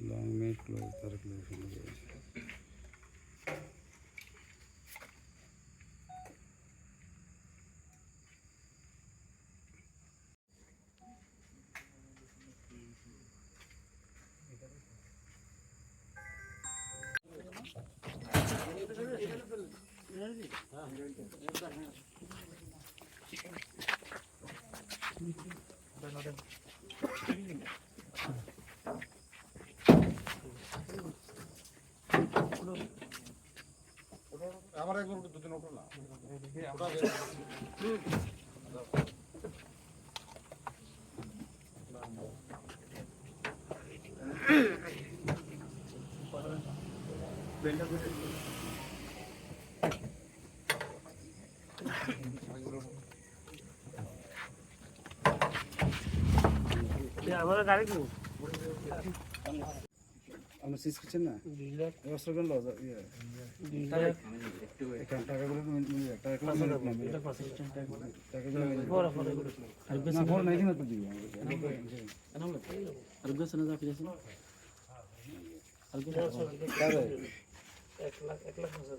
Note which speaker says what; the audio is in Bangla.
Speaker 1: long made clothes are clothes
Speaker 2: আমার একবার দুদিন ওঠো না।
Speaker 3: আমার গাড়ি কি
Speaker 1: আপনার সিজ করছেন না ব্যবস্থা করল টাকাগুলো তো। টাকাগুলো মিলবে না, মিলবে। টাকাগুলো মিলবে। না, ফোন নাই কিনা তো দিবি আমাকে। কারে?
Speaker 3: এক লাখ এক লাখ হাজার